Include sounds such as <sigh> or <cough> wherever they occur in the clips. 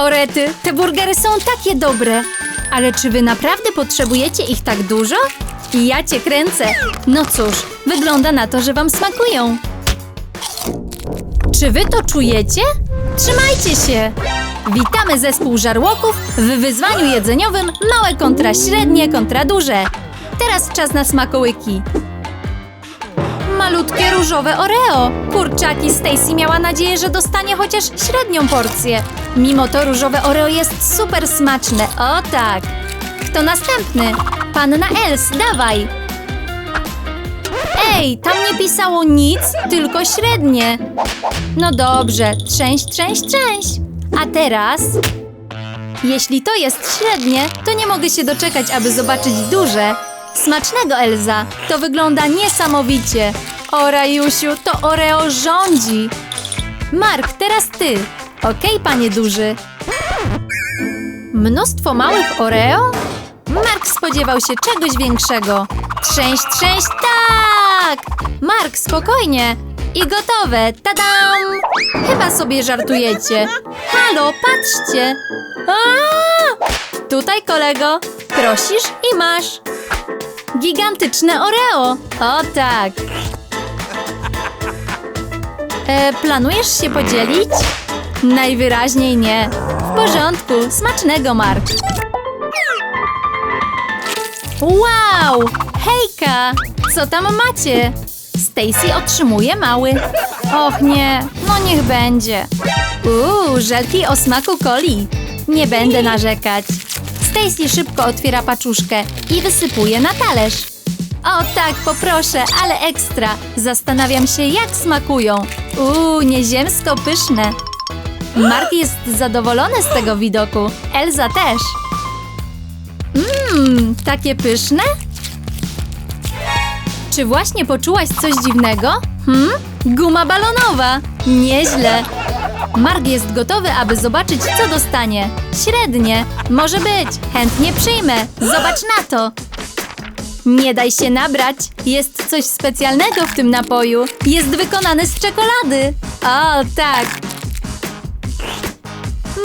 Orety, te burgery są takie dobre. Ale czy wy naprawdę potrzebujecie ich tak dużo? Ja cię kręcę. No cóż, wygląda na to, że wam smakują. Czy wy to czujecie? Trzymajcie się! Witamy zespół żarłoków w wyzwaniu jedzeniowym małe kontra średnie kontra duże. Teraz czas na smakołyki. Malutkie różowe Oreo. Kurczaki Stacy miała nadzieję, że dostanie chociaż średnią porcję. Mimo to różowe Oreo jest super smaczne. O tak. Kto następny? Panna Els, dawaj. Ej, tam nie pisało nic, tylko średnie. No dobrze, trzęś, trzęś, trzęś. A teraz... Jeśli to jest średnie, to nie mogę się doczekać, aby zobaczyć duże. Smacznego, Elza. To wygląda niesamowicie. O, Rajusiu, to Oreo rządzi. Mark, teraz ty. Okej, panie duży. Mnóstwo małych Oreo? Mark spodziewał się czegoś większego. Trzęść, trzęść, tak! Mark, spokojnie. I gotowe, tadam! Chyba sobie żartujecie. Halo, patrzcie! A! Tutaj, kolego. Prosisz i masz. Gigantyczne Oreo. O tak. E, planujesz się podzielić? Najwyraźniej nie. W porządku, smacznego, Mark. Wow! Hejka! Co tam macie? Stacy otrzymuje mały. Och nie, no niech będzie. Uuu, żelki o smaku coli. Nie będę narzekać. Stacy szybko otwiera paczuszkę i wysypuje na talerz. O tak, poproszę, ale ekstra. Zastanawiam się, jak smakują. Uuu, nieziemsko pyszne. Mark jest zadowolony z tego widoku. Elza też. Mmm, takie pyszne? Czy właśnie poczułaś coś dziwnego? Hmm? Guma balonowa! Nieźle! Mark jest gotowy, aby zobaczyć, co dostanie. Średnie. Może być. Chętnie przyjmę. Zobacz na to. Nie daj się nabrać. Jest coś specjalnego w tym napoju. Jest wykonany z czekolady. O, tak.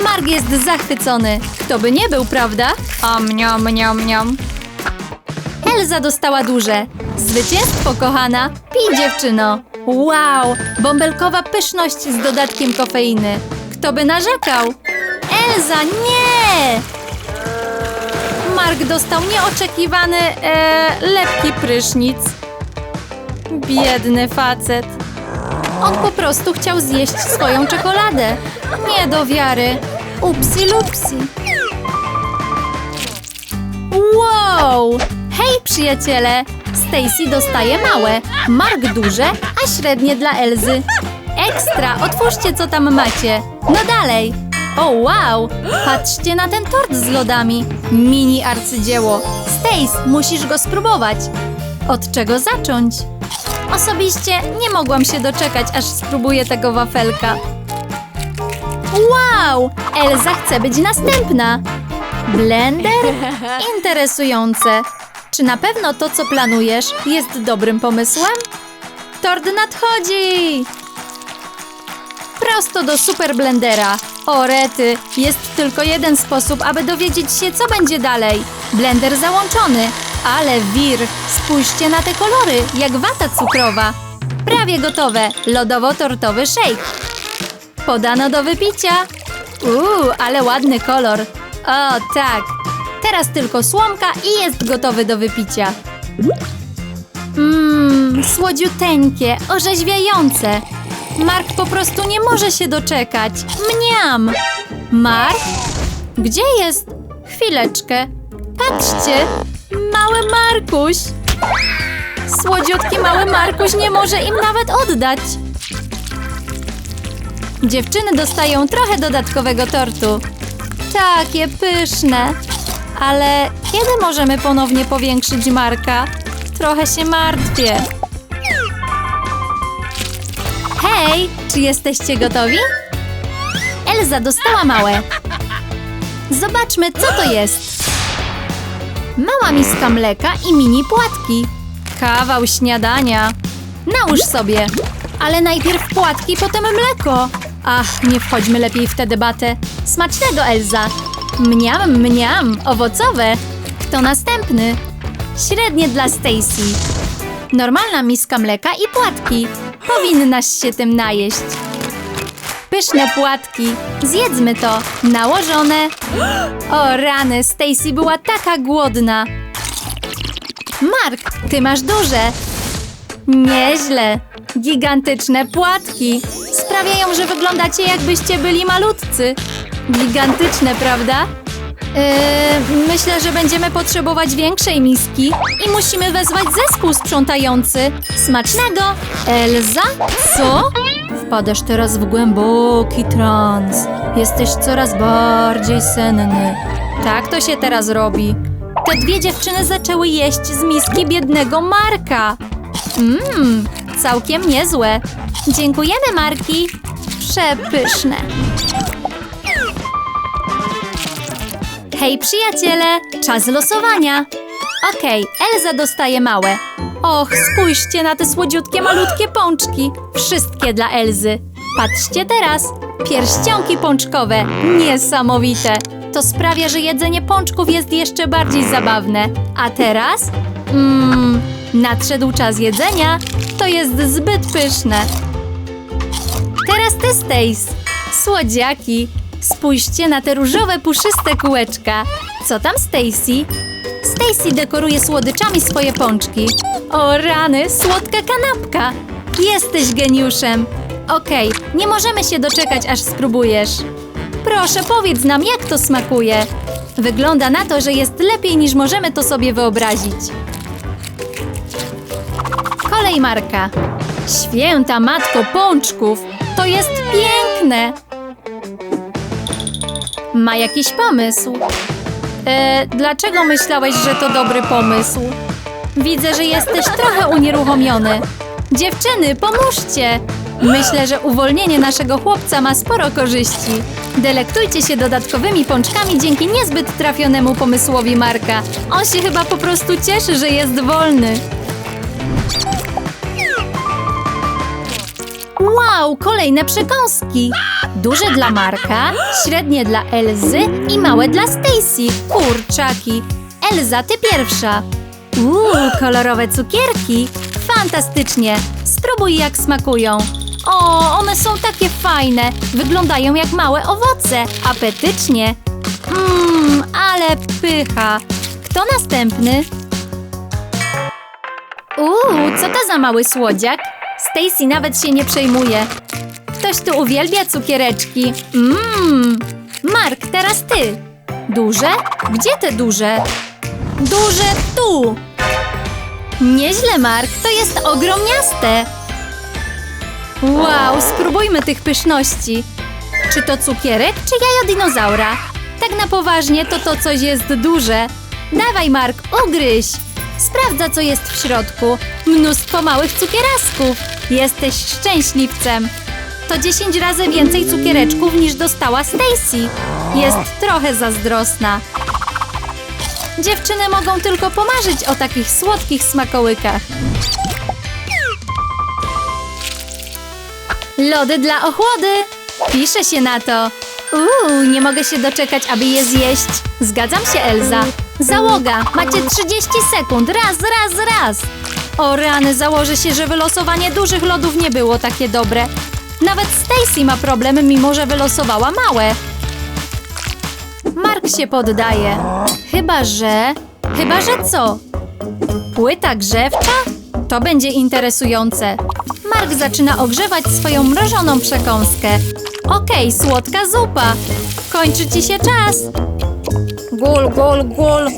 Mark jest zachwycony. Kto by nie był, prawda? O, mniam, mniam, mniam. Elza dostała duże. Zwycięstwo, kochana. Pij, dziewczyno. Wow, bąbelkowa pyszność z dodatkiem kofeiny. Kto by narzekał? Elza, nie! Mark dostał nieoczekiwany, e, lepki prysznic. Biedny facet. On po prostu chciał zjeść swoją czekoladę. Nie do wiary. Upsi lupsi. Wow! Hej, przyjaciele! Stacy dostaje małe, Mark duże, a średnie dla Elzy. Ekstra! Otwórzcie, co tam macie. No dalej. O, wow! Patrzcie na ten tort z lodami. Mini arcydzieło. Stace, musisz go spróbować. Od czego zacząć? Osobiście nie mogłam się doczekać, aż spróbuję tego wafelka. Wow! Elza chce być następna. Blender? <laughs> Interesujące. Czy na pewno to, co planujesz, jest dobrym pomysłem? Tord nadchodzi! Prosto do super blendera. O rety, jest tylko jeden sposób, aby dowiedzieć się, co będzie dalej. Blender załączony. Ale wir, spójrzcie na te kolory, jak wata cukrowa. Prawie gotowe. Lodowo-tortowy shake. Podano do wypicia. Uuu, ale ładny kolor. O, tak. Teraz tylko słomka i jest gotowy do wypicia. Mmm, słodziuteńkie, orzeźwiające. Mark po prostu nie może się doczekać. Mniam! Mark? Gdzie jest? Chwileczkę. Patrzcie! Mały Markuś! Słodziutki mały Markuś nie może im nawet oddać. Dziewczyny dostają trochę dodatkowego tortu. Takie pyszne. Ale kiedy możemy ponownie powiększyć Marka? Trochę się martwię. Hej, czy jesteście gotowi? Elza dostała małe. Zobaczmy, co to jest. Mała miska mleka i mini płatki. Kawał śniadania. Nałóż sobie. Ale najpierw płatki, potem mleko. Ach, nie wchodźmy lepiej w tę debatę. Smacznego, Elza! Mniam, mniam, owocowe! Kto następny? Średnie dla Stacy. Normalna miska mleka i płatki. Powinnaś się tym najeść. Pyszne płatki. Zjedzmy to. Nałożone. O rany, Stacy była taka głodna. Mark, ty masz duże. Nieźle. Gigantyczne płatki. Sprawiają, że wyglądacie jakbyście byli malutcy. Gigantyczne, prawda? Yy, myślę, że będziemy potrzebować większej miski i musimy wezwać zespół sprzątający. Smacznego! Elza? Co? Wpadasz teraz w głęboki trans. Jesteś coraz bardziej senny. Tak to się teraz robi. Te dwie dziewczyny zaczęły jeść z miski biednego Marka. Mmm, całkiem niezłe. Dziękujemy, Marki. Przepyszne. Hej, przyjaciele! Czas losowania. Okej, Elza dostaje małe. Och, spójrzcie na te słodziutkie, malutkie pączki. Wszystkie dla Elzy. Patrzcie teraz. Pierścionki pączkowe. Niesamowite. To sprawia, że jedzenie pączków jest jeszcze bardziej zabawne. A teraz? Mmm, nadszedł czas jedzenia. To jest zbyt pyszne. Teraz ty, Stace. Słodziaki. Spójrzcie na te różowe, puszyste kółeczka. Co tam, Stacy? Stacy dekoruje słodyczami swoje pączki. O rany, słodka kanapka. Jesteś geniuszem. Okej, nie możemy się doczekać, aż spróbujesz. Proszę, powiedz nam, jak to smakuje. Wygląda na to, że jest lepiej niż możemy to sobie wyobrazić. Kolej Marka. Święta matko pączków, to jest piękne! Ma jakiś pomysł. E, dlaczego myślałeś, że to dobry pomysł? Widzę, że jesteś trochę unieruchomiony. Dziewczyny, pomóżcie! Myślę, że uwolnienie naszego chłopca ma sporo korzyści. Delektujcie się dodatkowymi pączkami dzięki niezbyt trafionemu pomysłowi Marka. On się chyba po prostu cieszy, że jest wolny. Wow, kolejne przekąski. Duże dla Marka, średnie dla Elzy i małe dla Stacy. Kurczaki. Elza, ty pierwsza. Uuu, kolorowe cukierki. Fantastycznie. Spróbuj jak smakują. O, one są takie fajne. Wyglądają jak małe owoce. Apetycznie. Mmm, ale pycha. Kto następny? Uuu, co to za mały słodziak? Stacy nawet się nie przejmuje. Ktoś tu uwielbia cukiereczki. Mmm. Mark, teraz ty. Duże? Gdzie te duże? Duże tu. Nieźle, Mark, to jest ogromniaste. Wow, spróbujmy tych pyszności. Czy to cukierek, czy jajo dinozaura? Tak na poważnie, to to coś jest duże. Dawaj, Mark, ugryź. Sprawdza, co jest w środku. Mnóstwo małych cukierasków. Jesteś szczęśliwcem. To 10 razy więcej cukiereczków niż dostała Stacy. Jest trochę zazdrosna. Dziewczyny mogą tylko pomarzyć o takich słodkich smakołykach. Lody dla ochłody. Pisze się na to. Uuu, nie mogę się doczekać, aby je zjeść. Zgadzam się, Elza. Załoga, macie 30 sekund. Raz, raz, raz. O rany, założę się, że wylosowanie dużych lodów nie było takie dobre. Nawet Stacy ma problem, mimo że wylosowała małe. Mark się poddaje. Chyba, że... Chyba, że co? Płyta grzewcza? To będzie interesujące. Mark zaczyna ogrzewać swoją mrożoną przekąskę. Okej, słodka zupa. Kończy ci się czas. Gul, gul, gul.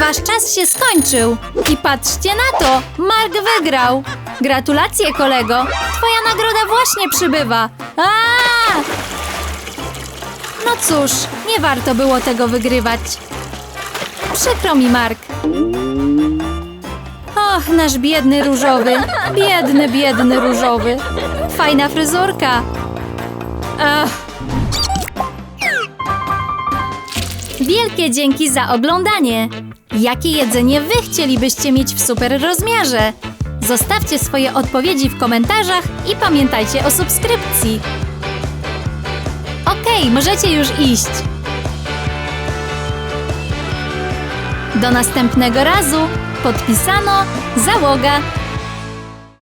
Wasz czas się skończył. I patrzcie na to, Mark wygrał. Gratulacje, kolego. Twoja nagroda właśnie przybywa. A! No cóż, nie warto było tego wygrywać. Przykro mi, Mark. Och, nasz biedny różowy. Biedny, biedny różowy. Fajna fryzurka. Ach. Wielkie dzięki za oglądanie. Jakie jedzenie wy chcielibyście mieć w super rozmiarze? Zostawcie swoje odpowiedzi w komentarzach i pamiętajcie o subskrypcji. Okej, okay, możecie już iść. Do następnego razu podpisano załoga